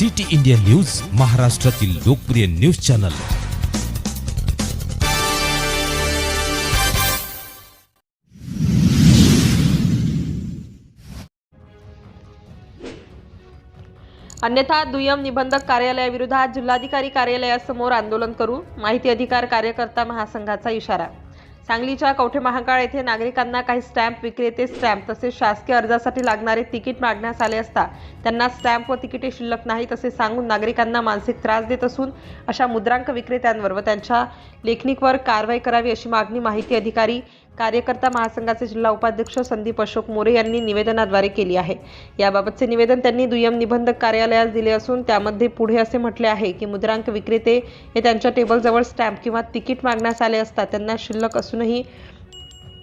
City India news महाराष्ट्रातील लोकप्रिय news channel. अन्यथा दुय्यम निबंधक कार्यालयाविरोधात जिल्हाधिकारी कार्यालयासमोर आंदोलन करू माहिती अधिकार कार्यकर्ता महासंघाचा इशारा. सांगलीच्या कवठे महाकाळ येथे नागरिकांना काही स्टॅम्प विक्रेते स्टॅम्प तसेच शासकीय अर्जासाठी लागणारे तिकीट मागण्यास आले असता त्यांना स्टॅम्प व तिकिटे शिल्लक नाही तसे सांगून नागरिकांना मानसिक त्रास देत असून अशा मुद्रांक विक्रेत्यांवर व त्यांच्या लेखनिकवर कारवाई करावी अशी मागणी माहिती अधिकारी कार्यकर्ता महासंघाचे जिल्हा उपाध्यक्ष संदीप अशोक मोरे यांनी निवेदनाद्वारे केली आहे. याबाबतचे निवेदन त्यांनी दुय्यम निबंधक कार्यालयास दिले असून त्यामध्ये पुढे असे म्हटले आहे की मुद्रांक विक्रेते हे त्यांच्या टेबलजवळ स्टॅम्प किंवा तिकीट मागण्यास आले असता त्यांना शिल्लक असूनही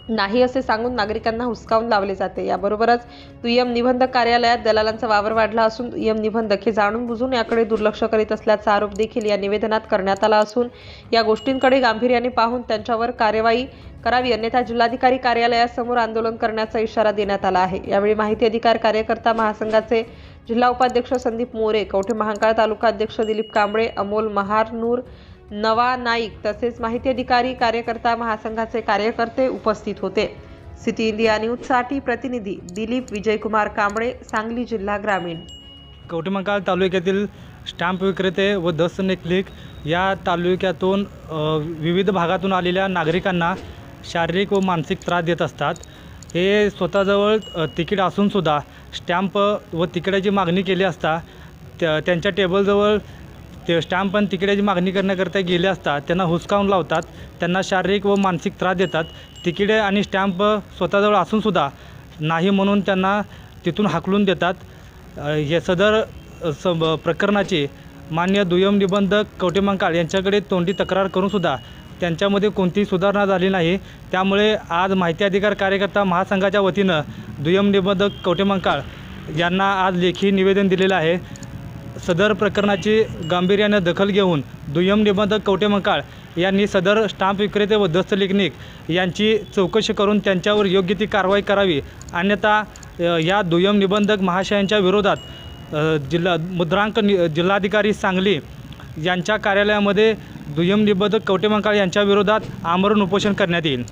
नाही असे सांगून नागरिकांना हुसकावून लावले जाते. याबरोबरच दुय्यम निबंधक कार्यालयात दलालांचा वावर वाढला असून दुय्यम निबंधक हे जाणून बुजून याकडे दुर्लक्ष करीत असल्याचा आरोप देखील या निवेदनात करण्यात आला असून या गोष्टींकडे गांभीर्याने पाहून त्यांच्यावर कार्यवाही करावी अन्यथा जिल्हाधिकारी कार्यालयासमोर आंदोलन करण्याचा इशारा देण्यात आला आहे. यावेळी माहिती अधिकार कार्यकर्ता महासंघाचे जिल्हा उपाध्यक्ष संदीप मोरे कवठे महांकाळ तालुका अध्यक्ष दिलीप कांबळे अमोल महारनूर नवा नाईक तसेच माहिती अधिकारी कार्यकर्ता महासंघाचे कार्यकर्ते उपस्थित होते. सिटी इंडिया न्यूजसाठी प्रतिनिधी दिलीप विजयकुमार कांबळे सांगली जिल्हा ग्रामीण. कवटेमंकाळ तालुक्यातील स्टॅम्प विक्रेते व दस्तनेक्लिक या तालुक्यातून विविध भागातून आलेल्या नागरिकांना शारीरिक व मानसिक त्रास देत असतात. हे स्वतःजवळ तिकीट असूनसुद्धा स्टॅम्प व तिकिटाची मागणी केली असता त्या त्यांच्या टेबलजवळ ते स्टॅम्प पण तिकिटाची मागणी करण्याकरता गेले असता त्यांना हुसकावून लावतात त्यांना शारीरिक व मानसिक त्रास देतात. तिकिटे आणि स्टॅम्प स्वतःजवळ असूनसुद्धा नाही म्हणून त्यांना तिथून हाकलून देतात. हे सदर स प्रकरणाची मान्य दुय्यम निबंधक कवटेमंकाळ यांच्याकडे तोंडी तक्रार करूनसुद्धा त्यांच्यामध्ये कोणतीही सुधारणा झाली नाही. त्यामुळे आज माहिती अधिकार कार्यकर्ता महासंघाच्या वतीनं दुय्यम निबंधक कवटेमंकाळ यांना आज लेखी निवेदन दिलेलं आहे. सदर प्रकरणाची गांभीर्यानं दखल घेऊन दुय्यम निबंधक कवटेमंकाळ यांनी सदर स्टाम्प विक्रेते व दस्तलेखनिक यांची चौकशी करून त्यांच्यावर योग्य ती कारवाई करावी. अन्यथा या दुय्यम निबंधक महाशयांच्या विरोधात जिल्हा मुद्रांक नि जिल्हाधिकारी सांगली यांच्या कार्यालयामध्ये दुय्यम निबंधक कवटेमंकाळ यांच्या विरोधात आमरण उपोषण करण्यात येईल.